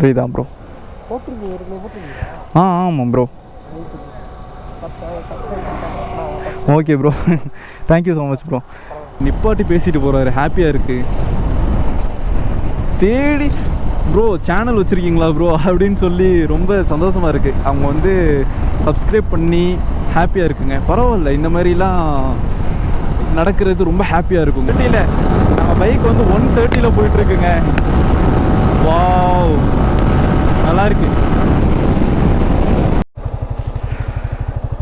இதுதான் ப்ரோ ஆ ஆமாம் bro okay bro thank you so much bro நிப்பாட்டி பேசிட்டு போகிறாரு ஹாப்பியாக இருக்குது தேடி ப்ரோ சேனல் வச்சுருக்கீங்களா ப்ரோ அப்படின்னு சொல்லி ரொம்ப சந்தோஷமாக இருக்குது அவங்க வந்து சப்ஸ்கிரைப் பண்ணி ஹாப்பியாக இருக்குங்க. பரவாயில்ல இந்த மாதிரிலாம் நடக்கிறது ரொம்ப ஹாப்பியாக இருக்கும் தேர்ட்டியில் நம்ம பைக் வந்து ஒன் தேர்ட்டியில் போயிட்டுருக்குங்க வாவ் நல்லா இருக்கு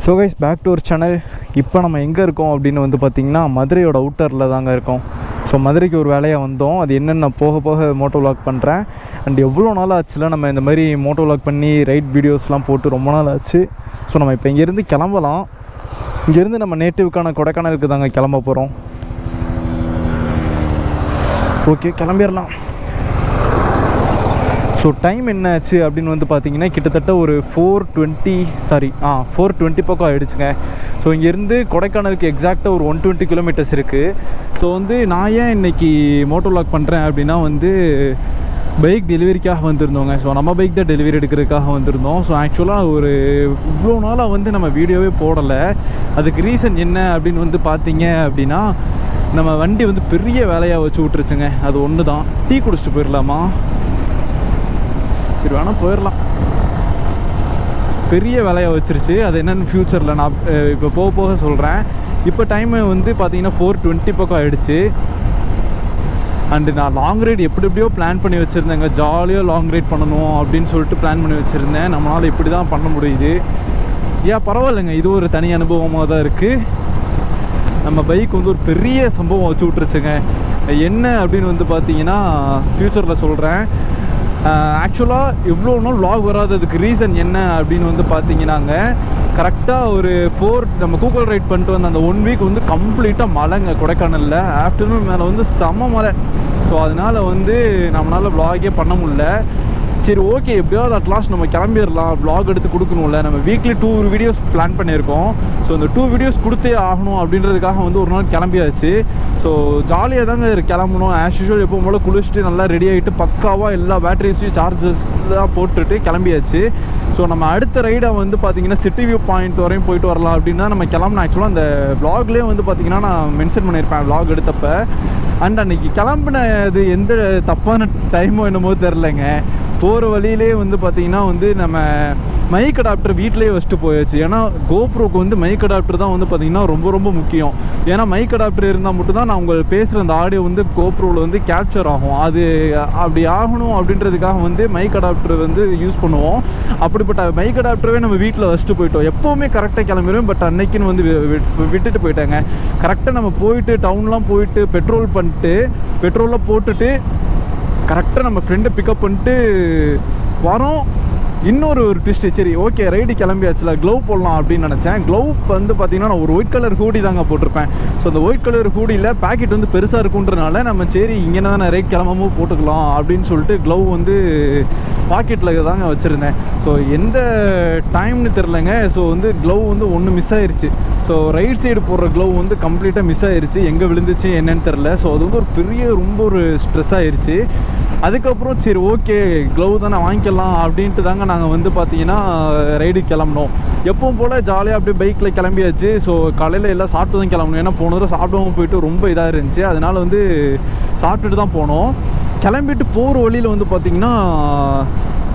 ஸோ கைஸ் பேக் டு ஒரு சேனல் இப்போ நம்ம எங்கே இருக்கோம் அப்படின்னு வந்து பார்த்திங்கன்னா மதுரையோட அவுட்டரில் தாங்க இருக்கோம். ஸோ மதுரைக்கு ஒரு வேலையாக வந்தோம். அது என்னென்ன போக போக மோட்டோ விளாக் பண்ணுறேன் அண்ட் எவ்வளோ நாள் ஆச்சுல நம்ம இந்த மாதிரி மோட்டோ விளாக் பண்ணி ரைட் வீடியோஸ்லாம் போட்டு ரொம்ப நாள் ஆச்சு. ஸோ நம்ம இப்போ இங்கேருந்து கிளம்பலாம். இங்கேருந்து நம்ம நேட்டிவ்க்கான கொடைக்கானலுக்கு தாங்க கிளம்ப போகிறோம் ஓகே கிளம்பிடலாம். ஸோ டைம் என்ன ஆச்சு அப்படின்னு வந்து பார்த்தீங்கன்னா கிட்டத்தட்ட ஒரு ஃபோர் டுவெண்ட்டி சாரி ஆ ஃபோர் டுவெண்ட்டி பக்கம் ஆகிடுச்சுங்க ஸோ இங்கேருந்து கொடைக்கானலுக்கு எக்ஸாக்டாக ஒரு ஒன் டுவெண்ட்டி கிலோமீட்டர்ஸ் இருக்குது ஸோ வந்து நான் ஏன் இன்னைக்கு மோட்டோ லாக் பண்ணுறேன் அப்படின்னா வந்து பைக் டெலிவரிக்காக வந்திருந்தோங்க. ஸோ நம்ம பைக் தான் டெலிவரி எடுக்கிறதுக்காக வந்திருந்தோம். ஸோ ஆக்சுவலாக ஒரு இவ்வளோ நாளாக வந்து நம்ம வீடியோவே போடலை. அதுக்கு ரீசன் என்ன அப்படின்னு வந்து பார்த்தீங்க அப்படின்னா நம்ம வண்டி வந்து பெரிய வேலையாக வச்சு விட்ருச்சுங்க அது ஒன்று தான் டீ குடிச்சிட்டு போயிடலாமா சரி வேணால் போயிடலாம் பெரிய விலையை வச்சிருச்சு. அது என்னென்னு ஃப்யூச்சரில் நான் இப்போ போக போக சொல்கிறேன் இப்போ டைமு வந்து பார்த்தீங்கன்னா ஃபோர் டுவெண்ட்டி பக்கம் ஆகிடுச்சு அண்டு நான் லாங் ரைட் எப்படி எப்படியோ பிளான் பண்ணி வச்சுருந்தேங்க. ஜாலியாக லாங் ரைட் பண்ணணும் அப்படின்னு சொல்லிட்டு பிளான் பண்ணி வச்சுருந்தேன். நம்மளால் இப்படி தான் பண்ண முடியுது. ஏன் பரவாயில்லைங்க. இது ஒரு தனி அனுபவமாக தான் இருக்குது நம்ம பைக் வந்து ஒரு பெரிய சம்பவம் வச்சு விட்ருச்சுங்க என்ன அப்படின்னு வந்து பார்த்தீங்கன்னா ஃப்யூச்சரில் சொல்கிறேன் ஆக்சுவலாக இவ்வளோ நாள் லாக் வராததுக்கு ரீசன் என்ன அப்படின்னு வந்து பார்த்தீங்கன்னாங்க கரெக்டாக ஒரு ஃபோர் நம்ம கூகுள் ரைட் பண்ணிட்டு வந்த அந்த ஒன் வீக் வந்து கம்ப்ளீட்டாக மழைங்க கொடைக்கானலில். ஆஃப்டர்நூன் மேலே வந்து செம மழை. ஸோ அதனால் வந்து நம்மளால் வ்ளாகே பண்ண முடியல. சரி ஓகே எப்படியாவது அட்லாஸ்ட் நம்ம கிளம்பிடலாம். ப்ளாக் எடுத்து கொடுக்கணும்ல. நம்ம வீக்லி டூ வீடியோஸ் பிளான் பண்ணியிருக்கோம். ஸோ இந்த டூ வீடியோஸ் கொடுத்தே ஆகணும் அப்படின்றதுக்காக வந்து ஒரு நாள் கிளம்பியாச்சு. ஸோ ஜாலியாக தாங்க கிளம்பணும். ஆஸ் யூஷுவல் எப்பவும் போல் குளிச்சுட்டு நல்லா ரெடி ஆகிட்டு பக்காவாக எல்லா பேட்டரிஸையும் சார்ஜஸ் தான் போட்டுட்டு கிளம்பியாச்சு. ஸோ நம்ம அடுத்த ரைடை வந்து பார்த்தீங்கன்னா சிட்டி வியூ பாயிண்ட் வரையும் போயிட்டு வரலாம் அப்படின்னா நம்ம கிளம்புன ஆக்சுவலாக அந்த vlogலேயே வந்து பார்த்தீங்கன்னா நான் மென்ஷன் பண்ணியிருப்பேன் vlog எடுத்தப்ப. அண்ட் அன்னைக்கு கிளம்புனது எந்த தப்பான டைமோ என்னமோ தெரிலங்க போகிற வழியிலே வந்து பார்த்திங்கன்னா வந்து நம்ம மைக் அடாப்டர் வீட்டிலே வச்சுட்டு போயாச்சு. ஏன்னா கோப்ரோக்கு வந்து மைக் அடாப்டர் தான் வந்து பார்த்திங்கன்னா ரொம்ப ரொம்ப முக்கியம். ஏன்னா மைக் அடாப்டர் இருந்தால் மட்டும்தான் நான் உங்கள் பேசுகிற அந்த ஆடியோ வந்து கோப்ரோவில் வந்து கேப்சர் ஆகும். அது அப்படி ஆகணும் அப்படின்றதுக்காக வந்து மைக் அடாப்டர் வந்து யூஸ் பண்ணுவோம். அப்படிப்பட்ட மைக் அடாப்டரவே நம்ம வீட்டில் வச்சுட்டு போயிட்டோம். எப்போவுமே கரெக்டாக கிளம்பிடுவேன் பட் அன்னைக்குன்னு வந்து வி- விட்டுட்டு போயிட்டாங்க. கரெக்டாக நம்ம போயிட்டு டவுன்லாம் போயிட்டு பெட்ரோல் பண்ணிட்டு பெட்ரோலில் போட்டுட்டு கரெக்டாக நம்ம ஃப்ரெண்டை பிக்கப் பண்ணிட்டு வரோம். இன்னொரு ஒரு ட்விஸ்ட்டு சரி ஓகே ரைடு கிளம்பியாச்சுல க்ளவ் போடலாம் அப்படின்னு நினச்சேன். க்ளவ் வந்து பார்த்தீங்கன்னா நான் ஒரு ஒயிட் கலர் ஹூடி தாங்க போட்டிருப்பேன். ஸோ அந்த ஒயிட் கலர் ஹூடியில் பேக்கெட் வந்து பெருசாக இருக்குன்றனால நம்ம சரி இங்கே தானே ரைட் கிளம்பவும் போட்டுக்கலாம் அப்படின்னு சொல்லிட்டு க்ளவ் வந்து பாக்கெட்டில் தாங்க வச்சுருந்தேன். ஸோ எந்த டைம்னு தெரிலங்க ஸோ வந்து க்ளவ் வந்து ஒன்று மிஸ் ஆயிடுச்சு ஸோ ரைட் சைடு போடுற க்ளவ் வந்து கம்ப்ளீட்டாக மிஸ் ஆயிடுச்சு எங்கே விழுந்துச்சு என்னன்னு தெரில ஸோ அது வந்து ஒரு பெரிய ரொம்ப ஒரு ஸ்ட்ரெஸ் ஆயிடுச்சு அதுக்கப்புறம் சரி ஓகே க்ளவ் தானே வாங்கிக்கலாம் அப்படின்ட்டு தாங்க நாங்கள் வந்து பார்த்தீங்கன்னா ரைடு கிளம்பினோம். எப்பவும் போல் ஜாலியாக அப்படியே பைக்கில் கிளம்பியாச்சு. ஸோ காலையில் எல்லாம் சாப்பிட்டு தான் கிளம்பணும் ஏன்னா போன தடவை சாப்பிடவும் போயிட்டு ரொம்ப இதாக இருந்துச்சு. அதனால் வந்து சாப்பிட்டுட்டு தான் போனோம். கிளம்பிட்டு போகிற வழியில் வந்து பார்த்திங்கன்னா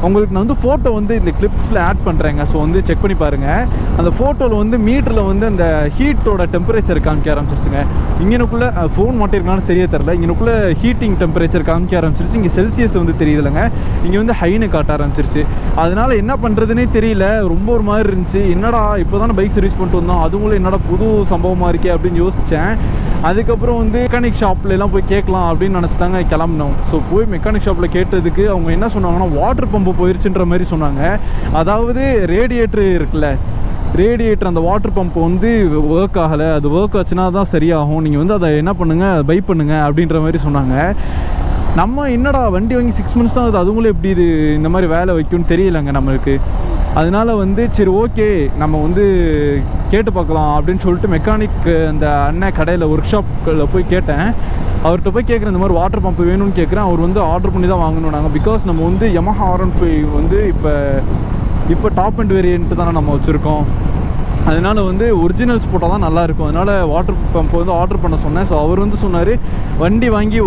உங்களுக்கு நான் வந்து ஃபோட்டோ வந்து இந்த கிளிப்ஸில் ஆட் பண்ணுறேங்க ஸோ வந்து செக் பண்ணி பாருங்கள் அந்த ஃபோட்டோவில் வந்து மீட்டரில் வந்து அந்த ஹீட்டோட டெம்பரேச்சர் காமிக்க ஆரம்பிச்சிருச்சுங்க. இங்கனுக்குள்ளே ஃபோன் மாட்டிருக்கான்னு சரியே தெரில இங்கனுக்குள்ளே ஹீட்டிங் டெம்பரேச்சர் காமிக்க ஆரம்பிச்சிருச்சு. இங்கே செல்சியஸ் வந்து தெரியுதுலங்க. இங்கே வந்து ஹைனு காட்ட ஆரம்பிச்சிருச்சு. அதனால் என்ன பண்ணுறதுனே தெரியல. ரொம்ப ஒரு மாதிரி இருந்துச்சு. என்னடா இப்போ தானே பைக் சர்வீஸ் பண்ணிட்டு வந்தோம். அதுவும் என்னடா புது சம்பவமாக இருக்கே அப்படின்னு யோசித்தேன் அதுக்கப்புறம் வந்து மெக்கானிக் ஷாப்லலாம் எல்லாம் போய் கேட்கலாம் அப்படின்னு நினச்சி தாங்க கிளம்பினோம். ஸோ போய் மெக்கானிக் ஷாப்பில் கேட்டதுக்கு அவங்க என்ன சொன்னாங்கன்னா வாட்டர் பம்பு போயிருச்சுன்ற மாதிரி சொன்னாங்க. அதாவது ரேடியேட்டர் இருக்குல்ல ரேடியேட்டர் அந்த வாட்டர் பம்ப் வந்து ஒர்க் ஆகலை. அது ஒர்க் ஆச்சுன்னா தான் சரியாகும். நீங்கள் வந்து அதை என்ன பண்ணுங்கள் பை பண்ணுங்க அப்படின்ற மாதிரி சொன்னாங்க. நம்ம என்னடா வண்டி வாங்கி சிக்ஸ் மந்த்ஸ் தான் அது அதுங்களும் எப்படி இது இந்த மாதிரி வேலை வைக்கும்னு தெரியலங்க நம்மளுக்கு. அதனால வந்து சரி ஓகே நம்ம வந்து கேட்டு பார்க்கலாம் அப்படின்னு சொல்லிட்டு மெக்கானிக் அந்த அண்ணன் கடையில் ஒர்க் ஷாப்பில் போய் கேட்டேன். அவர்கிட்ட போய் கேட்குறேன் இந்த மாதிரி வாட்டர் பம்ப் வேணும்னு கேட்குறேன் அவர் வந்து ஆர்டர் பண்ணி தான் வாங்கணும் நாங்கள் பிகாஸ் நம்ம வந்து எமஹா ஆர் ஒன் ஃபைவ் வந்து இப்போ இப்போ டாப் அண்ட் வேரியன்ட்டு தானே நம்ம வச்சுருக்கோம். அதனால வந்து ஒரிஜினல்ஸ் போட்டால் தான் நல்லா இருக்கும். அதனால வாட்டர் பம்ப் வந்து ஆர்டர் பண்ண சொன்னேன். ஸோ அவர் வந்து சொன்னார் வண்டி வாங்கி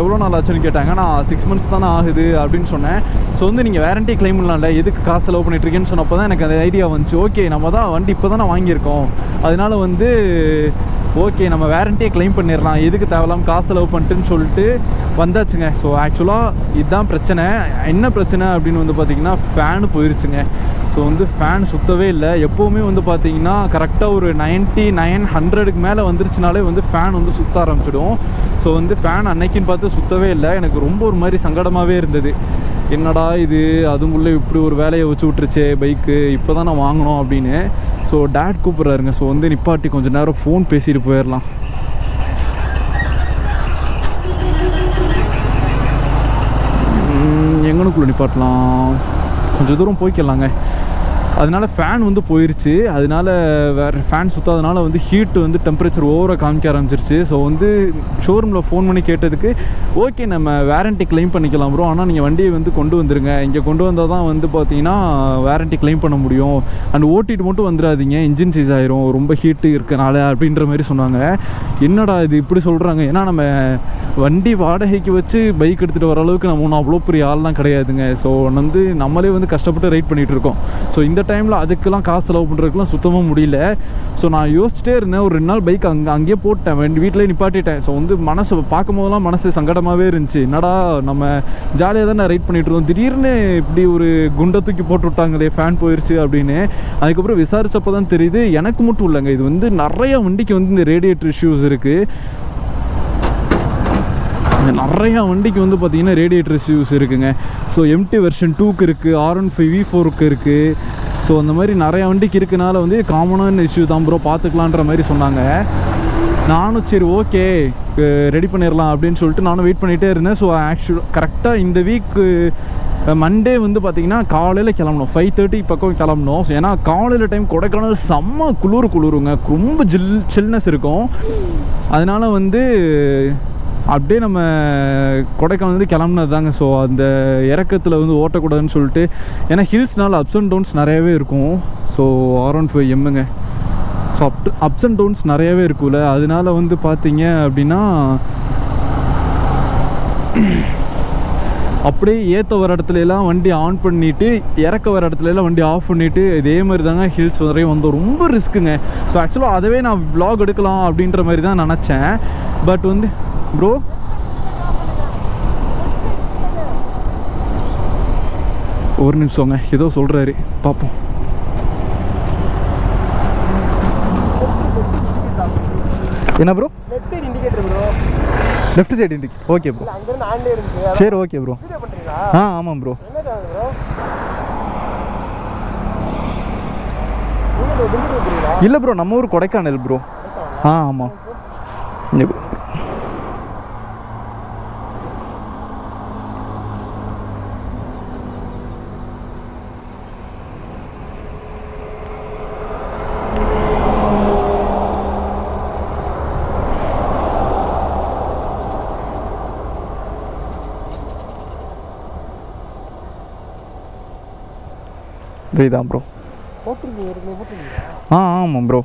எவ்வளோ நாள் ஆச்சுன்னு கேட்டாங்க. நான் சிக்ஸ் மந்த்ஸ் தானே ஆகுது அப்படின்னு சொன்னேன். ஸோ வந்து நீங்கள் வேரண்டி கிளைம் பண்ணலாம்ல எதுக்கு காசு செலவு பண்ணிட்டுருக்கேன்னு சொன்னப்போ தான் எனக்கு அந்த ஐடியா வந்துச்சு. ஓகே நம்ம தான் வண்டி இப்போ தானே வாங்கியிருக்கோம். அதனால வந்து ஓகே நம்ம வேரண்டியை கிளைம் பண்ணிடலாம் எதுக்கு தேவலாம்? காசு செலவு பண்ணிட்டுன்னு சொல்லிட்டு வந்தாச்சுங்க. ஸோ ஆக்சுவலாக இதுதான் பிரச்சனை. என்ன பிரச்சனை அப்படின்னு வந்து பார்த்தீங்கன்னா ஃபேனு போயிருச்சுங்க. ஸோ வந்து ஃபேன் சுத்தவே இல்லை. எப்போவுமே வந்து பார்த்தீங்கன்னா கரெக்டாக ஒரு 99 நைன் ஹண்ட்ரடுக்கு மேலே வந்துருச்சுனாலே வந்து ஃபேன் வந்து சுத்த ஆரம்பிச்சிடும். ஸோ வந்து ஃபேன் அன்னைக்குன்னு பார்த்து சுத்தவே இல்லை. எனக்கு ரொம்ப ஒரு மாதிரி சங்கடமாகவே இருந்தது. என்னடா இது? அதுக்குள்ளே இப்படி ஒரு வேலையை வச்சு விட்டுருச்சே பைக்கு இப்போ தான் நான் வாங்கினோம் அப்படின்னு. So date கூப்பிட்றாருங்க. ஸோ வந்து நிப்பாட்டி கொஞ்சம் நேரம் ஃபோன் பேசிட்டு போயிடலாம் எங்கனுக்குள்ளே நிப்பாட்டலாம்? கொஞ்சம் தூரம் போய்க்கலாங்க. அதனால ஃபேன் வந்து போயிருச்சு. அதனால வேறு ஃபேன் சுற்றாதனால வந்து ஹீட் வந்து டெம்பரேச்சர் ஓவராக காமிக்க ஆரம்பிச்சிருச்சு. ஸோ வந்து ஷோரூமில் ஃபோன் பண்ணி கேட்டதுக்கு ஓகே நம்ம வேரண்டி கிளைம் பண்ணிக்கலாம் ப்ரோ ஆனால் நீங்கள் வண்டியை வந்து கொண்டு வந்துருங்க. இங்கே கொண்டு வந்தால் தான் வந்து பார்த்தீங்கன்னா வேரண்டி கிளைம் பண்ண முடியும். அண்ட் ஓட்டிட்டு மட்டும் வந்துடாதீங்க. இன்ஜின் சீஸ் ஆயிரும். ரொம்ப ஹீட்டு இருக்கனால அப்படின்ற மாதிரி சொன்னாங்க. என்னடா இது இப்படி சொல்கிறாங்க ஏன்னா நம்ம வண்டி வாடகைக்கு வச்சு பைக் எடுத்துகிட்டு வர அளவுக்கு நம்ம ஒன்றும் அவ்வளோ பெரிய ஆள்லாம் கிடையாதுங்க. ஸோ வந்து நம்மளே வந்து கஷ்டப்பட்டு ரைட் பண்ணிகிட்டு இருக்கோம். ஸோ இந்த டைமில் அதுக்கெல்லாம் காசு செலவு பண்ணுறதுக்குலாம் சுத்தமாக முடியல. ஸோ நான் யோசிச்சிட்டே இருந்தேன். ஒரு ரெண்டு நாள் பைக் அங்கே அங்கேயே போட்டேன். ரெண்டு வீட்டிலே நிப்பாட்டிட்டேன். ஸோ வந்து மனசு பார்க்கும் போதெல்லாம் மனசு சங்கடமாகவே இருந்துச்சு. என்னடா நம்ம ஜாலியாக தான் ரைட் பண்ணிட்டு இருந்தோம் திடீர்னு இப்படி ஒரு குண்டை தூக்கி போட்டு விட்டாங்களே ஃபேன் போயிடுச்சு அப்படின்னு. அதுக்கப்புறம் விசாரிச்சப்போ தான் தெரியுது எனக்கு மட்டும் இல்லைங்க. இது வந்து நிறைய வண்டிக்கு வந்து இந்த ரேடியேட்டர் இஷ்யூஸ் இருக்குது நிறையா வண்டிக்கு வந்து பார்த்தீங்கன்னா ரேடியேட்டர் இஷ்யூஸ் இருக்குங்க. ஸோ எம்டி வெர்ஷன் டூக்கு இருக்குது ஆர் ஒன் ஃபைவ் வி ஃபோருக்கு இருக்குது ஸோ அந்த மாதிரி நிறையா வண்டிக்கு இருக்கனால வந்து காமனான இஷ்யூ தான் ப்ரோ பார்த்துக்கலான்ற மாதிரி சொன்னாங்க. நானும் சரி ஓகே ரெடி பண்ணிடலாம் அப்படின்னு சொல்லிட்டு நானும் வெயிட் பண்ணிகிட்டே இருந்தேன். ஸோ ஆக்சுவல் கரெக்டாக இந்த வீக்கு மண்டே வந்து பார்த்தீங்கன்னா காலையில் கிளம்பணும். ஃபைவ் தேர்ட்டி பக்கம் கிளம்பணும். ஸோ ஏன்னா காலையில் டைம் கொடைக்கானல் செம்ம குளிர் குளிருங்க. ரொம்ப ஜில் சில்னஸ் இருக்கும். அதனால் வந்து அப்படியே நம்ம கொடைக்கானல் கிளம்புனது தாங்க ஸோ அந்த இறக்கத்தில் வந்து ஓட்டக்கூடாதுன்னு சொல்லிட்டு ஏன்னா ஹில்ஸ்னால அப்ஸ் அண்ட் டவுன்ஸ் நிறையவே இருக்கும். So R one five எம்முங்க so up ups and downs நிறையவே இருக்கும்ல. அதனால வந்து பார்த்தீங்க அப்படின்னா அப்படியே ஏற்ற வர இடத்துலலாம் வண்டி ஆன் பண்ணிவிட்டு இறக்க வர இடத்துலலாம் வண்டி ஆஃப் பண்ணிவிட்டு இதே மாதிரி தாங்க ஹில்ஸ் வரையும் வந்து ரொம்ப ரிஸ்க்குங்க ஸோ ஆக்சுவலாக அதவே நான் vlog எடுக்கலாம் அப்படின்ற மாதிரி தான் நினச்சேன். பட் வந்து ப்ரோ ஒரு நிமிஷங்க ஏதோ சொல்கிறாரு பார்ப்போம் என்ன bro left side indicator bro left side இண்டிக்கு okay bro இல்ல அங்கிருந்து ஆன்லே இருந்துச்சு சரி ஓகே ப்ரோ ஆ ஆமாம் ப்ரோ இல்லை ப்ரோ நம்ம ஊர் கொடைக்கானல் ப்ரோ ஆ ஆமாம். ஃப்ரீ தான் ப்ரோ ஆ ஆமாம் bro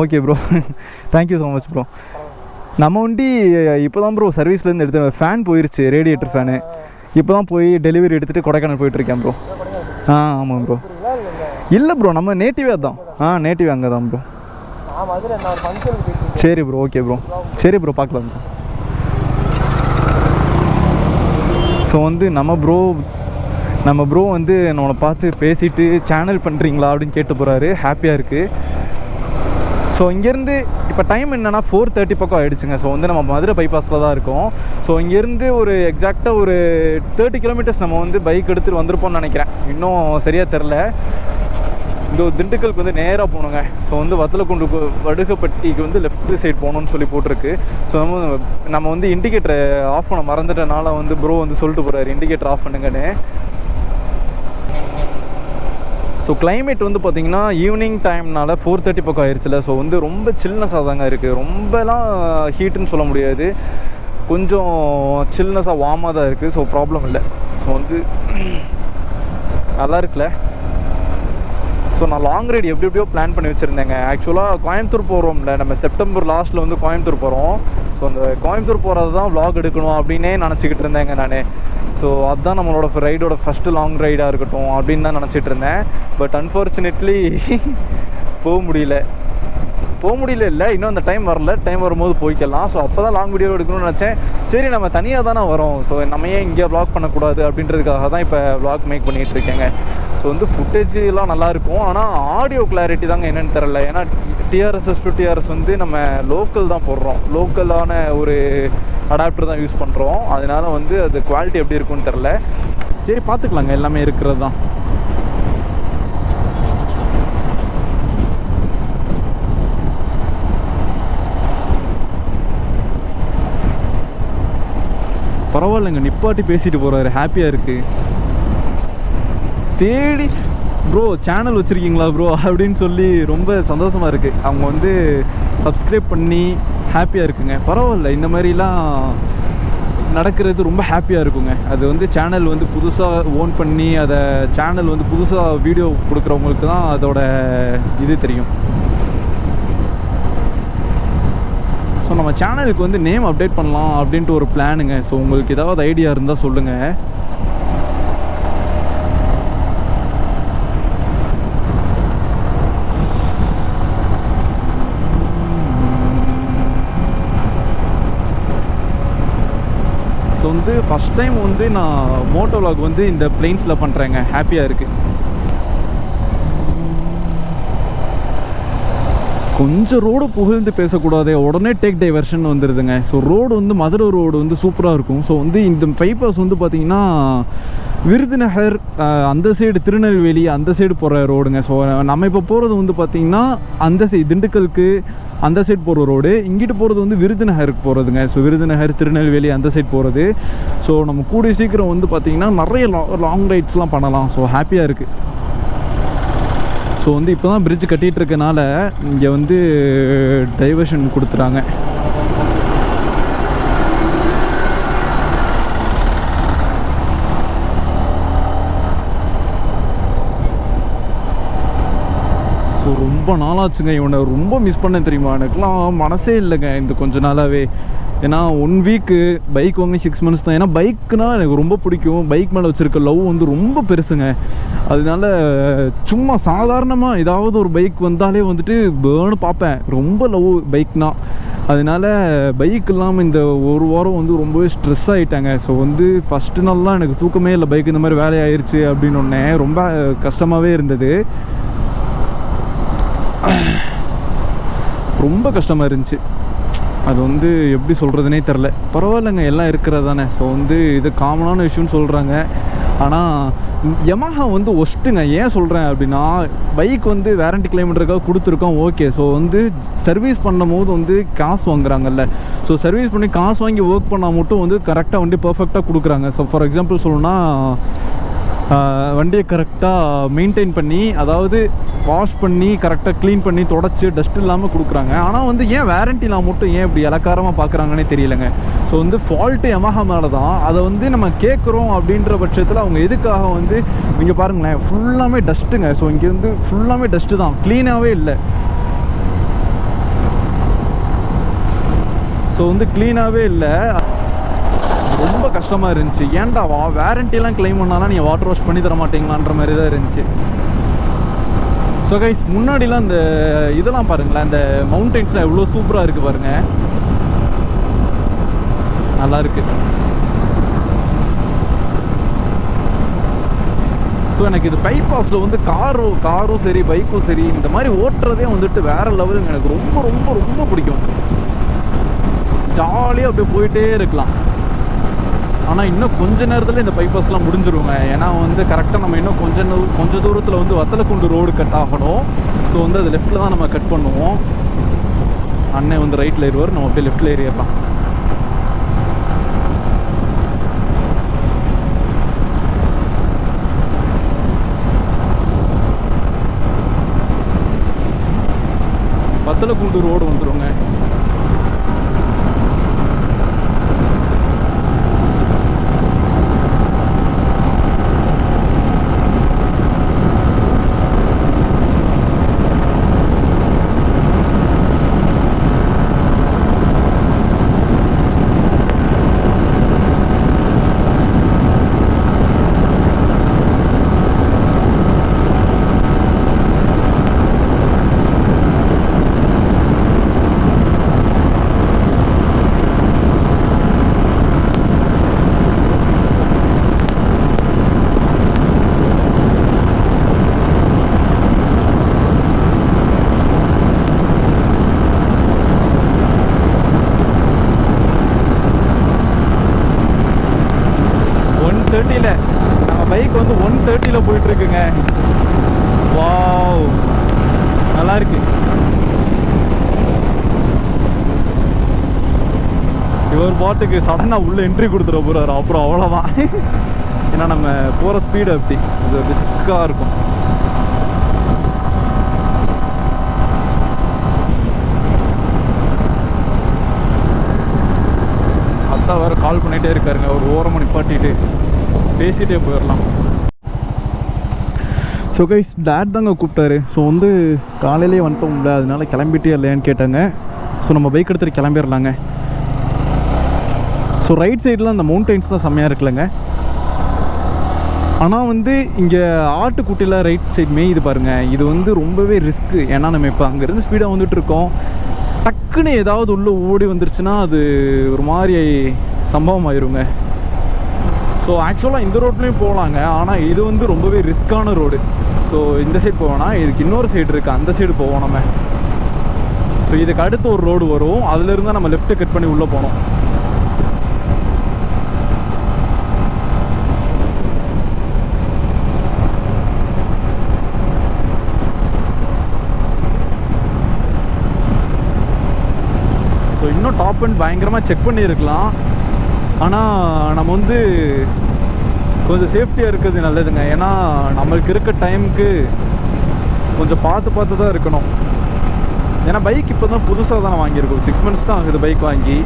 okay bro thank you so much bro நம்ம வண்டி இப்போ தான் ப்ரோ சர்வீஸ்லேருந்து எடுத்து ஃபேன் போயிருச்சு ரேடியேட்டர் ஃபேனு இப்போ தான் போய் டெலிவரி எடுத்துகிட்டு கொடைக்கானல் போயிட்டுருக்கேன் ப்ரோ ஆ ஆமாம் ப்ரோ இல்லை ப்ரோ நம்ம நேட்டிவே தான் ஆ நேட்டிவ் அங்கே தான் ப்ரோ சரி ப்ரோ ஓகே ப்ரோ சரி ப்ரோ பார்க்கலாம் ப்ரோ ஸோ வந்து நம்ம ப்ரோ நம்ம ப்ரோ வந்து நம்மளை பார்த்து பேசிட்டு சேனல் பண்ணுறீங்களா அப்படின்னு கேட்டு போகிறாரு ஹாப்பியாக இருக்குது ஸோ இங்கேருந்து இப்போ டைம் என்னென்னா ஃபோர் தேர்ட்டி பக்கம் ஆகிடுச்சுங்க ஸோ வந்து நம்ம மதுரை பைபாஸில் தான் இருக்கோம். ஸோ இங்கேருந்து ஒரு எக்ஸாக்டாக ஒரு தேர்ட்டி கிலோமீட்டர்ஸ் நம்ம வந்து பைக் எடுத்துகிட்டு வந்திருப்போம்னு நினைக்கிறேன். இன்னும் சரியாக தெரில இந்த திண்டுக்கலுக்கு வந்து நேராக போகணுங்க ஸோ வந்து வத்தலக்குண்டு வடுகப்பட்டிக்கு வந்து லெஃப்ட் சைடு போகணும்னு சொல்லி போட்டிருக்கு. ஸோ நம்ம நம்ம வந்து இண்டிகேட்டரை ஆஃப் பண்ண மறந்துட்டனால வந்து ப்ரோ வந்து சொல்லிட்டு போகிறாரு இண்டிகேட்டர் ஆஃப் பண்ணுங்கன்னு. ஸோ கிளைமேட் வந்து பார்த்தீங்கன்னா ஈவினிங் டைம்னால ஃபோர் தேர்ட்டி பக்கம் ஆயிடுச்சுல ஸோ வந்து ரொம்ப சில்னஸாக தாங்க இருக்குது ரொம்பலாம் ஹீட்டுன்னு சொல்ல முடியாது. கொஞ்சம் சில்னஸாக வார்மாக தான் இருக்குது ஸோ ப்ராப்ளம் இல்லை. ஸோ வந்து நல்லா இருக்குல்ல. ஸோ நான் லாங் ரைடு எப்படி எப்படியோ பிளான் பண்ணி வச்சுருந்தேங்க. ஆக்சுவலாக கோயம்புத்தூர் போகிறோம்ல நம்ம செப்டம்பர் லாஸ்ட்டில் வந்து கோயம்புத்தூர் போகிறோம் ஸோ அந்த கோயம்புத்தூர் போகிறது தான் vlog எடுக்கணும் அப்படின்னே நினச்சிக்கிட்டு இருந்தேங்க நான். ஸோ அதுதான் நம்மளோட ரைடோட ஃபஸ்ட்டு லாங் ரைடாக இருக்கட்டும் அப்படின்னு தான் நினச்சிட்டு இருந்தேன். பட் அன்ஃபார்ச்சுனேட்லி போக முடியல. போக முடியல இல்லை இன்னும் அந்த டைம் வரல. டைம் வரும்போது போய்க்கலாம். ஸோ அப்போ தான் லாங் வீடியோ எடுக்கணும்னு நினச்சேன். சரி நம்ம தனியாக தானே வரோம். ஸோ நம்ம ஏன் இங்கே வ்ளாக் பண்ணக்கூடாது அப்படின்றதுக்காக தான் இப்போ வ்ளாக் மேக் பண்ணிகிட்டு இருக்கேங்க. ஸோ வந்து ஃபுட்டேஜ்லாம் நல்லாயிருக்கும் ஆனால் ஆடியோ கிளாரிட்டி தாங்க என்னென்னு தெரில ஏன்னா டிஆர்எஸ்எஸ் டு டிஆர்எஸ் வந்து நம்ம லோக்கல் தான் போடுறோம். லோக்கலான ஒரு அடாப்டர் தான் யூஸ் பண்ணுறோம் அதனால் வந்து அது குவாலிட்டி எப்படி இருக்கும்னு தெரில சரி பார்த்துக்கலாங்க. எல்லாமே இருக்கிறது தான். பரவாயில்லைங்க. நிப்பாட்டி பேசிட்டு போகிறாரு ஹாப்பியாக இருக்குது தேடி ப்ரோ சேனல் வச்சுருக்கீங்களா ப்ரோ அப்படின்னு சொல்லி ரொம்ப சந்தோஷமாக இருக்குது அவங்க வந்து சப்ஸ்கிரைப் பண்ணி ஹாப்பியாக இருக்குங்க. பரவாயில்ல இந்த மாதிரிலாம் நடக்கிறது ரொம்ப ஹாப்பியாக இருக்குங்க. அது வந்து சேனல் வந்து புதுசாக ஓன் பண்ணி அதை சேனல் வந்து புதுசாக வீடியோ கொடுக்குறவங்களுக்கு தான் அதோட இது தெரியும். ஸோ நம்ம சேனலுக்கு வந்து நேம் அப்டேட் பண்ணலாம் அப்படின்ட்டு ஒரு பிளானுங்க ஸோ உங்களுக்கு ஏதாவது ஐடியா இருந்தால் சொல்லுங்கள் ஸோ வந்து ஃபஸ்ட் டைம் வந்து நான் மோட்டோலாக் வந்து இந்த பிளெயின்ஸில் பண்ணுறேங்க ஹாப்பியாக இருக்குது கொஞ்சம் ரோடு புகழ்ந்து பேசக்கூடாது. உடனே டேக் டைவர்ஷன் வந்துடுதுங்க ஸோ ரோடு வந்து மதுரை ரோடு வந்து சூப்பராக இருக்கும். ஸோ வந்து இந்த பைபாஸ் வந்து பார்த்திங்கன்னா விருதுநகர் அந்த சைடு திருநெல்வேலி அந்த சைடு போகிற ரோடுங்க ஸோ நம்ம இப்போ போகிறது வந்து பார்த்திங்கன்னா அந்த சைடு திண்டுக்கலுக்கு அந்த சைட் போகிற ரோடு இங்கிட்டு போகிறது வந்து விருதுநகருக்கு போகிறதுங்க ஸோ விருதுநகர் திருநெல்வேலி அந்த சைட் போகிறது ஸோ நம்ம கூடிய சீக்கிரம் வந்து பார்த்திங்கன்னா நிறைய லாங் ரைட்ஸ்லாம் பண்ணலாம். ஸோ ஹாப்பியாக இருக்குது ஸோ வந்து இப்போ தான் பிரிட்ஜ் கட்டிகிட்டு இருக்கனால இங்கே வந்து டைவர்ஷன் கொடுத்துட்டாங்க ஸோ ரொம்ப நாளாச்சுங்க. இவனை ரொம்ப மிஸ் பண்ணேன் தெரியுமா? எனக்குலாம் மனசே இல்லைங்க இந்த கொஞ்ச நாளாகவே ஏன்னா ஒன் வீக்கு பைக் வாங்கி சிக்ஸ் மந்த்ஸ் தான். ஏன்னா பைக்குனால் எனக்கு ரொம்ப பிடிக்கும். பைக் மேலே வச்சுருக்க லவ் வந்து ரொம்ப பெருசுங்க. அதனால சும்மா சாதாரணமாக ஏதாவது ஒரு பைக் வந்தாலே வந்துட்டு பேர்னு பார்ப்பேன். ரொம்ப லவ் பைக்னால் அதனால பைக் இல்லாமல் இந்த ஒரு வாரம் வந்து ரொம்பவே ஸ்ட்ரெஸ் ஆகிட்டாங்க ஸோ வந்து ஃபஸ்ட்டு நாள்லாம் எனக்கு தூக்கமே இல்லை. பைக் இந்த மாதிரி வேலையாயிருச்சு அப்படின்னு ஒன்னே ரொம்ப கஷ்டமாகவே இருந்தது. ரொம்ப கஷ்டமாக இருந்துச்சு. அது வந்து எப்படி சொல்கிறதுனே தெரில பரவாயில்லைங்க எல்லாம் இருக்கிறது தானே. ஸோ வந்து இது காமனான விஷயம்னு சொல்கிறாங்க ஆனால் யமஹா வந்து ஒஸ்ட்டுங்க. ஏன் சொல்கிறேன் அப்படின்னா பைக் வந்து வேரண்டி கிலோமீட்டருக்காக கொடுத்துருக்கோம் ஓகே ஸோ வந்து சர்வீஸ் பண்ணும் போது வந்து காசு வாங்குறாங்கல்ல. ஸோ சர்வீஸ் பண்ணி காசு வாங்கி ஒர்க் பண்ணால் மட்டும் வந்து கரெக்டாக வண்டி பர்ஃபெக்டாக கொடுக்குறாங்க. ஸோ ஃபார் எக்ஸாம்பிள் சொல்லணும்னா வண்டியை கரெக்டாக மெயின்டைன் பண்ணி அதாவது வாஷ் பண்ணி கரெக்டாக க்ளீன் பண்ணி தொடச்சி டஸ்ட் இல்லாமல் கொடுக்குறாங்க. ஆனால் வந்து ஏன் வேரண்டிலாம் மட்டும் ஏன் இப்படி இலக்காரமாக பார்க்குறாங்கன்னே தெரியலங்க. ஸோ வந்து ஃபால்ட்டு எமஹா மேலே தான் அதை வந்து நம்ம கேட்குறோம் அப்படின்ற பட்சத்தில் அவங்க எதுக்காக வந்து இங்கே பாருங்களேன் ஃபுல்லாமே டஸ்ட்டுங்க ஸோ இங்கே வந்து ஃபுல்லாமே டஸ்ட்டு தான். க்ளீனாகவே இல்லை. ஸோ வந்து க்ளீனாகவே இல்லை. ரொம்ப கஷ்டமாக இருந்துச்சு. ஏன்டா வா வேரண்டிலாம் க்ளைம் பண்ணாலும் நீங்கள் வாட்டர் வாஷ் பண்ணி தர மாட்டீங்களான்ற மாதிரி தான் இருந்துச்சு. ஸோ கைஸ் முன்னாடிலாம் இந்த இதெல்லாம் பாருங்களேன் இந்த மவுண்டன்ஸ்லாம் எவ்வளோ சூப்பராக இருக்குது பாருங்கள் நல்லா இருக்குது ஸோ எனக்கு இது பைபாஸில் வந்து காரும் காரும் சரி பைக்கும் சரி இந்த மாதிரி ஓட்டுறதே வந்துட்டு வேறு லெவலுங்க எனக்கு ரொம்ப ரொம்ப ரொம்ப பிடிக்கும். ஜாலியாக அப்படியே போயிட்டே இருக்கலாம். ஆனால் இன்னும் கொஞ்ச நேரத்தில் இந்த பைப்பர்ஸ்லாம் முடிஞ்சிருவாங்க ஏன்னா வந்து கரெக்டாக நம்ம இன்னும் கொஞ்ச கொஞ்சம் தூரத்தில் வந்து வத்தலக்குண்டு ரோடு கட் ஆகணும். ஸோ வந்து அது லெஃப்ட்டில் தான் நம்ம கட் பண்ணுவோம். அண்ணன் வந்து ரைட்டில் ஏறுவார் நம்ம அப்படியே லெஃப்ட்டில் ஏறிடலாம். வத்தலக்குண்டு ரோடு வந்துடுங்க இவர் சடனாக உள்ள என்ட்ரி கொடுத்துட போகிறாரு அப்புறம் அவ்வளோதான் ஏன்னா நம்ம போகிற ஸ்பீடு அப்படி. இது ரிஸ்க்காக இருக்கும். அத்தா வேறு கால் பண்ணிகிட்டே இருக்காருங்க. ஒரு ஓரமாக நிப்பாட்டிட்டு பேசிகிட்டே போயிடலாம். ஸோ கைஸ் டேட் தாங்க கூப்பிட்டாரு. ஸோ வந்து காலையிலேயே வந்துட்டோம்ல. அதனால கிளம்பிட்டே இல்லையான்னு கேட்டாங்க. ஸோ நம்ம பைக் எடுத்துகிட்டு கிளம்பிடலாங்க. ஸோ ரைட் சைடில் அந்த மவுண்டெயின்ஸ் தான் செம்மையாக இருக்குல்லங்க. ஆனால் வந்து இங்கே ஆட்டுக்குட்டியில் ரைட் சைடு மேயுது பாருங்கள் இது வந்து ரொம்பவே ரிஸ்க்கு ஏன்னா நம்ம இப்போ அங்கேருந்து ஸ்பீடாக வந்துட்டு இருக்கோம் டக்குன்னு ஏதாவது உள்ளே ஓடி வந்துருச்சுன்னா அது ஒரு மாதிரி சம்பவம் ஆயிருங்க ஸோ ஆக்சுவலாக இந்த ரோட்லேயும் போகலாங்க ஆனால் இது வந்து ரொம்பவே ரிஸ்க்கான ரோடு ஸோ இந்த சைடு போவோம்னா இதுக்கு இன்னொரு சைடு இருக்குது அந்த சைடு போவோம் நம்ம. ஸோ இதுக்கு அடுத்து ஒரு ரோடு வரும். அதுலேருந்து நம்ம லெஃப்ட்டு கட் பண்ணி உள்ளே போனோம் ஸோ டாப் பயங்கரமாக செக் பண்ணியிருக்கலாம். ஆனால் நம்ம வந்து கொஞ்சம் சேஃப்டியாக இருக்கிறது நல்லதுங்க. ஏன்னா நம்மளுக்கு இருக்க டைமுக்கு கொஞ்சம் பார்த்து பார்த்து தான் இருக்கணும். ஏன்னா பைக் இப்போ தான் புதுசாக தானே வாங்கியிருக்கோம். சிக்ஸ் மந்த்ஸ் தான் ஆகுது பைக் வாங்கி.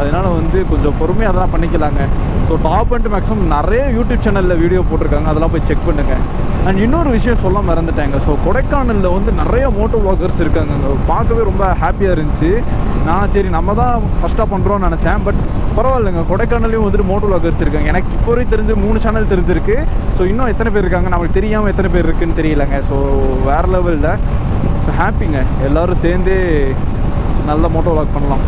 அதனால் வந்து கொஞ்சம் பொறுமையாக அதெல்லாம் பண்ணிக்கலாங்க. ஸோ டாப் அண்ட் மேக்ஸிமம் நிறைய யூடியூப் சேனலில் வீடியோ போட்டிருக்காங்க. அதெல்லாம் போய் செக் பண்ணுங்கள் அண்ட் இன்னொரு விஷயம் சொல்ல மறந்துட்டேங்க. ஸோ கொடைக்கானலில் வந்து நிறைய மோட்டோ வாக்கர்ஸ் இருக்காங்க. பார்க்கவே ரொம்ப ஹாப்பியாக இருந்துச்சு. நான் சரி நம்ம தான் ஃபஸ்ட்டாக பண்ணுறோம்னு நினச்சேன். பட் பரவாயில்லைங்க. கொடைக்கானலையும் வந்துட்டு மோட்டோ வாக்கர்ஸ் இருக்காங்க. எனக்கு இப்போ வரைக்கும் தெரிஞ்சு மூணு சேனல் தெரிஞ்சிருக்கு. ஸோ இன்னும் எத்தனை பேர் இருக்காங்க? நமக்கு தெரியாமல் எத்தனை பேர் இருக்குன்னு தெரியலங்க. ஸோ வேறு லெவலில் ஸோ ஹாப்பிங்க எல்லோரும் சேர்ந்தே நல்ல மோட்டோ வாக் பண்ணலாம்.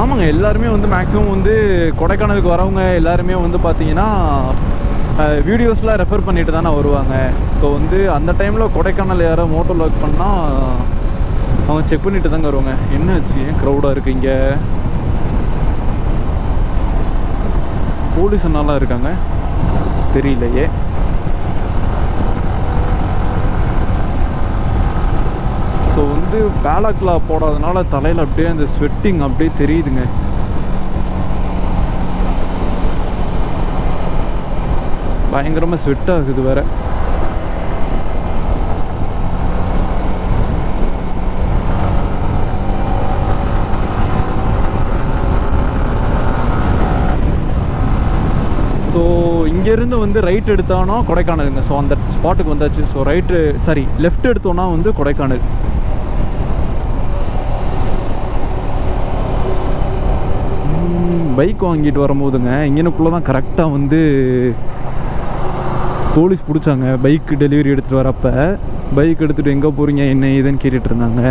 ஆமாங்க எல்லாருமே வந்து மேக்ஸிமம் வந்து கொடைக்கானலுக்கு வரவங்க எல்லாருமே வந்து பார்த்தீங்கன்னா வீடியோஸ்லாம் ரெஃபர் பண்ணிட்டு தானே வருவாங்க. ஸோ வந்து அந்த டைமில் கொடைக்கானல் யாரோ மோட்டோ லாக் பண்ணால் அவங்க செக் பண்ணிட்டு தாங்க வருவாங்க. என்னாச்சு? ஏன் க்ரௌடாக இருக்குது இங்கே? போலீஸ் நல்லா இருக்காங்க? தெரியலையே ஸோ வந்து பேலக்லா போடாதனால தலையில் அப்படியே அந்த ஸ்வெட்டிங் அப்படியே தெரியுதுங்க. பயங்கரமாக ஸ்வெட் ஆகுது வேற. ஸோ இங்கேருந்து வந்து ரைட் எடுத்தோன்னா கொடைக்கானலுங்க. ஸோ அந்த ஸ்பாட்டுக்கு வந்தாச்சு. ஸோ ரைட்டு சாரி லெஃப்ட் எடுத்தோன்னா வந்து கொடைக்கானல். பைக் வாங்கிட்டு வரும்போதுங்க இங்கனுக்குள்ளே தான் கரெக்டாக வந்து போலீஸ் பிடிச்சாங்க. பைக் டெலிவரி எடுத்துகிட்டு வரப்போ பைக் எடுத்துகிட்டு எங்கே போகிறீங்க என்ன ஏதுன்னு கேட்டுட்டு இருந்தாங்க.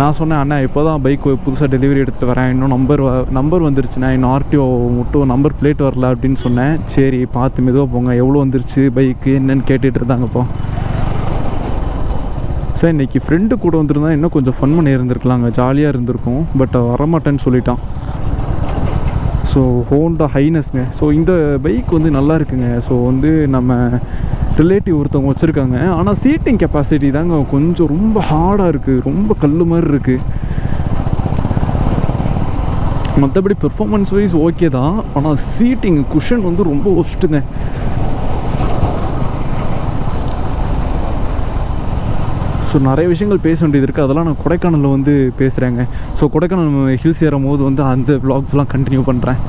நான் சொன்னேன் அண்ணா இப்போ தான் பைக் புதுசாக டெலிவரி எடுத்துகிட்டு வரேன். இன்னும் நம்பர் நம்பர் வந்துருச்சுண்ணா. இன்னும் ஆர்டிஓ மட்டும் நம்பர் பிளேட் வரல அப்படின்னு சொன்னேன். சரி பார்த்து மெதுவாக போங்க. எவ்வளோ வந்துருச்சு பைக்கு என்னன்னு கேட்டுட்டு இருந்தாங்கப்போ சார் இன்றைக்கி ஃப்ரெண்டு கூட வந்திருந்தா இன்னும் கொஞ்சம் ஃபன் பண்ணி இருந்திருக்கலாங்க ஜாலியாக இருந்திருக்கும். பட் வரமாட்டேன்னு சொல்லிட்டான். ஸோ ஹோண்டா ஹைனஸ்ங்க ஸோ இந்த பைக் வந்து நல்லா இருக்குங்க. ஸோ வந்து நம்ம ரிலேட்டிவ் ஒருத்தவங்க வச்சுருக்காங்க. ஆனால் சீட்டிங் கெப்பாசிட்டி தாங்க கொஞ்சம் ரொம்ப ஹார்டாக இருக்குது ரொம்ப கல் மாதிரி இருக்குது மற்றபடி பெர்ஃபார்மன்ஸ் வைஸ் ஓகே தான். ஆனால் சீட்டிங் குஷன் வந்து ரொம்ப ஒஸ்ட்டுங்க ஸோ நிறைய விஷயங்கள் பேச வேண்டியது இருக்குது அதெல்லாம் நான் கொடைக்கானலில் வந்து பேசுகிறேங்க ஸோ கொடைக்கானல் ஹில்ஸ் ஏறும் போது வந்து அந்த vlogsலாம் கண்டினியூ பண்ணுறேன்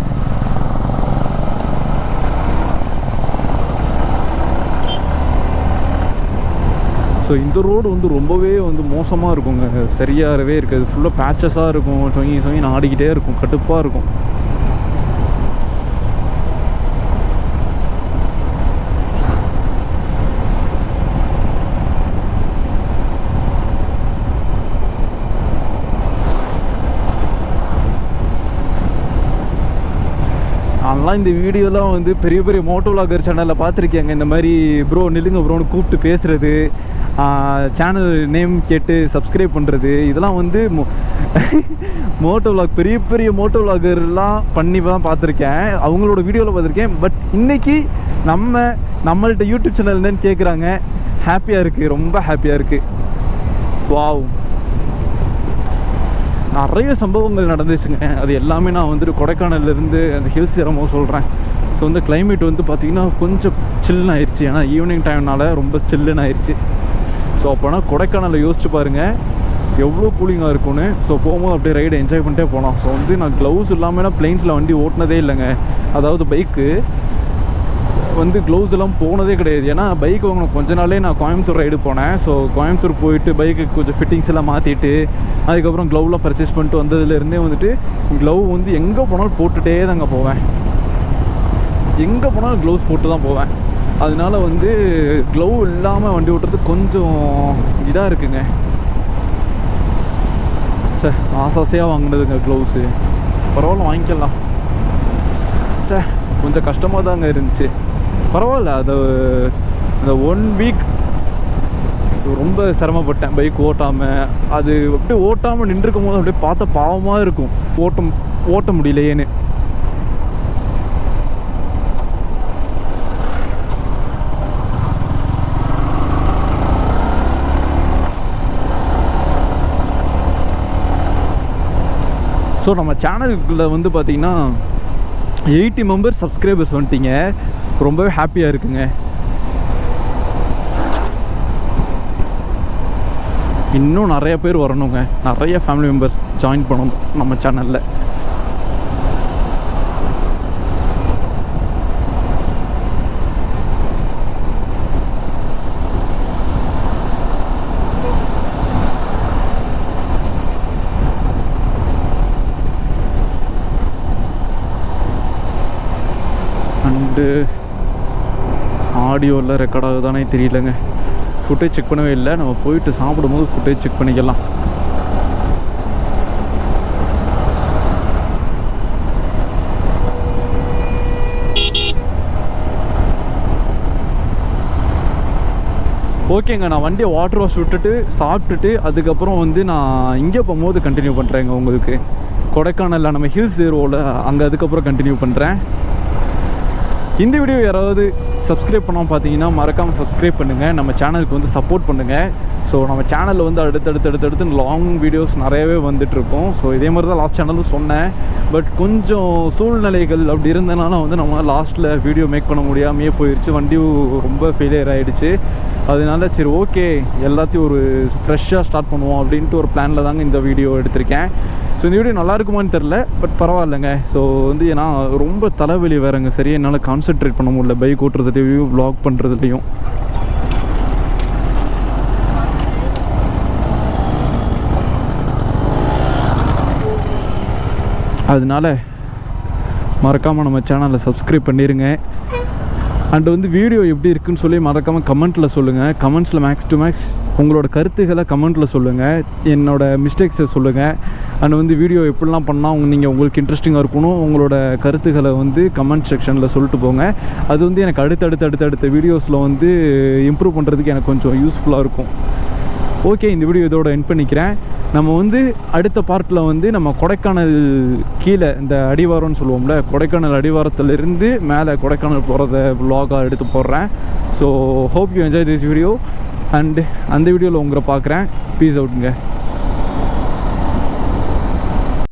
ஸோ இந்த ரோடு வந்து ரொம்பவே வந்து மோசமாக இருக்குங்க. சரியாகவே இருக்காது. ஃபுல்லாக பேச்சஸாக இருக்கும். சொங்கி சொங்கி ஆடிக்கிட்டே இருக்கும். கடுப்பாக இருக்கும். நான்லாம் இந்த வீடியோலாம் வந்து பெரிய பெரிய மோட்டோ விளாகர் சேனலில் பார்த்துருக்கேங்க. இந்த மாதிரி ப்ரோ நில்லுங்க ப்ரோன்னு கூப்பிட்டு பேசுகிறது சேனல் நேம் கேட்டு சப்ஸ்கிரைப் பண்ணுறது இதெல்லாம் வந்து மோ மோட்டோ விளாக் பெரிய பெரிய மோட்டோ விளாகர்லாம் பண்ணி தான் பார்த்துருக்கேன். அவங்களோட வீடியோவில் பார்த்துருக்கேன். பட் இன்றைக்கி நம்ம நம்மள்ட்ட யூடியூப் சேனல் என்னன்னு கேட்குறாங்க ஹாப்பியாக இருக்குது ரொம்ப ஹாப்பியாக இருக்குது வாவ் நிறைய சம்பவங்கள் நடந்துச்சுங்க. அது எல்லாமே நான் வந்துட்டு கொடைக்கானல்லேருந்து அந்த ஹில்ஸ் ஏறமோ சொல்கிறேன் ஸோ வந்து கிளைமேட் வந்து பார்த்திங்கன்னா கொஞ்சம் சில்லுன்னு ஆயிடுச்சு ஏன்னா ஈவினிங் டைம்னால ரொம்ப சில்லுன்னு ஆயிடுச்சு ஸோ அப்போனா கொடைக்கானலில் யோசிச்சு பாருங்கள் எவ்வளோ கூலிங்காக இருக்கும்னு. ஸோ போகும்போது அப்படியே ரைடு என்ஜாய் பண்ணிட்டே போனோம் ஸோ வந்து நான் க்ளவுஸ் இல்லாமல் பிளெயின்ஸில் வண்டி ஓட்டினதே இல்லைங்க. அதாவது பைக்கு வந்து க்ளவுஸ் எல்லாம் போனதே கிடையாது. ஏன்னா பைக் வாங்கின கொஞ்ச நாளே நான் கோயம்புத்தூர் ரைடு போனேன். ஸோ கோயம்புத்தூர் போயிட்டு பைக்கு கொஞ்சம் ஃபிட்டிங்ஸ் எல்லாம் மாற்றிட்டு அதுக்கப்புறம் க்ளவ்லாம் பர்ச்சேஸ் பண்ணிட்டு வந்ததுலேருந்தே வந்துட்டு க்ளவ் வந்து எங்கே போனாலும் போட்டுகிட்டே தாங்க போவேன். எங்கே போனாலும் க்ளவுஸ் போட்டு தான் போவேன். அதனால வந்து க்ளவ் இல்லாமல் வண்டி ஓட்டுறது கொஞ்சம் இதாக இருக்குங்க. சார் ஆசாசையாக வாங்கினதுங்க க்ளவுஸு பரவாயில்ல வாங்கிக்கலாம். சார் கொஞ்சம் கஷ்டமாக தாங்க இருந்துச்சு. பரவாயில்ல அது இந்த ஒன் வீக் ரொம்ப சிரமப்பட்டேன். பைக் ஓட்டாமல் அது அப்படியே ஓட்டாமல் நின்றுருக்கும் போது அப்படியே பார்த்த பாவமாக இருக்கும். ஓட்டம் ஓட்ட முடியலையேன்னு. ஸோ நம்ம சேனலுக்குள்ள வந்து பார்த்தீங்கன்னா எயிட்டி மெம்பர்ஸ் சப்ஸ்கிரைபர்ஸ் வந்துட்டீங்க. ரொம்பவே ஹாப்பியாக இருக்குங்க. இன்னும் நிறைய பேர் வரணுங்க. நிறைய ஃபேமிலி மெம்பர்ஸ் ஜாயின் பண்ணணும் நம்ம சேனலில் அண்டு ஆடியோவில் ரெக்கார்ட் ஆகுதானே தெரியலங்க. ஃபுட்டேஜ் செக் பண்ணவே இல்லை. நம்ம போயிட்டு சாப்பிடும்போது ஃபுட்டேஜ் செக் பண்ணிக்கலாம். ஓகேங்க நான் வண்டியை வாட்டர் வாஷ் விட்டுட்டு சாப்பிட்டுட்டு அதுக்கப்புறம் வந்து நான் இங்கே போகும்போது கண்டினியூ பண்ணுறேங்க உங்களுக்கு. கொடைக்கானலில் நம்ம ஹில்ஸ் ஏரோவில் அங்கே அதுக்கப்புறம் கண்டினியூ பண்ணுறேன் இந்த வீடியோ யாராவது சப்ஸ்கிரைப் பண்ணாமல் பார்த்தீங்கன்னா மறக்காமல் சப்ஸ்கிரைப் பண்ணுங்கள் நம்ம சேனலுக்கு வந்து சப்போர்ட் பண்ணுங்கள் ஸோ நம்ம சேனலில் வந்து அடுத்தடுத்து அடுத்தடுத்து லாங் வீடியோஸ் நிறையவே வந்துட்டுருக்கோம். ஸோ இதே மாதிரி தான் லாஸ்ட் சேனலும் சொன்னேன். பட் கொஞ்சம் சூழ்நிலைகள் அப்படி இருந்தனால வந்து நம்ம லாஸ்ட்டில் வீடியோ மேக் பண்ண முடியாமையே போயிடுச்சு வண்டியும் ரொம்ப ஃபெயிலியர் ஆகிடுச்சு அதனால சரி ஓகே எல்லாத்தையும் ஒரு ஃப்ரெஷ்ஷாக ஸ்டார்ட் பண்ணுவோம் அப்படின்ட்டு ஒரு பிளானில் தாங்க இந்த வீடியோ எடுத்திருக்கேன். ஸோ இந்த வீடியோ நல்லா இருக்குமான்னு தெரில பட் பரவாயில்லைங்க. ஸோ வந்து ஏன்னா ரொம்ப தலைவலி வேறுங்க. சரி என்னால் கான்சென்ட்ரேட் பண்ண முடியல. பைக் வியூ வ்ளாக் பண்ணுறதுலையும் அதனால மறக்காமல் நம்ம சேனலை சப்ஸ்கிரைப் பண்ணிடுங்க அண்ட் வந்து வீடியோ எப்படி இருக்குன்னு சொல்லி மறக்காமல் கமெண்ட்டில் சொல்லுங்கள் கமெண்ட்ஸில் மேக்ஸ் டு மேக்ஸ் உங்களோட கருத்துக்களை கமெண்ட்டில் சொல்லுங்கள் என்னோட மிஸ்டேக்ஸை சொல்லுங்கள் அண்ட் வந்து வீடியோ எப்படிலாம் பண்ணால் உங்க நீங்கள் உங்களுக்கு இன்ட்ரெஸ்டிங்காக இருக்கணும் உங்களோட கருத்துக்களை வந்து கமெண்ட் செக்ஷனில் சொல்லிட்டு போங்க. அது வந்து எனக்கு அடுத்தடுத்து அடுத்தடுத்த வீடியோஸில் வந்து இம்ப்ரூவ் பண்ணுறதுக்கு எனக்கு கொஞ்சம் யூஸ்ஃபுல்லாக இருக்கும். ஓகே இந்த வீடியோ இதோட என் பண்ணிக்கிறேன். நம்ம வந்து அடுத்த பார்ட்டில் வந்து நம்ம கொடைக்கானல் கீழே இந்த அடிவாரம்னு சொல்லுவோம்ல கொடைக்கானல் அடிவாரத்துலேருந்து மேலே கொடைக்கானல் போகிறத vlog-ஆ எடுத்து போடுறேன். So hope you enjoy this video and அந்த வீடியோவில் உங்களை பார்க்குறேன். பீஸ் அவுட்டுங்க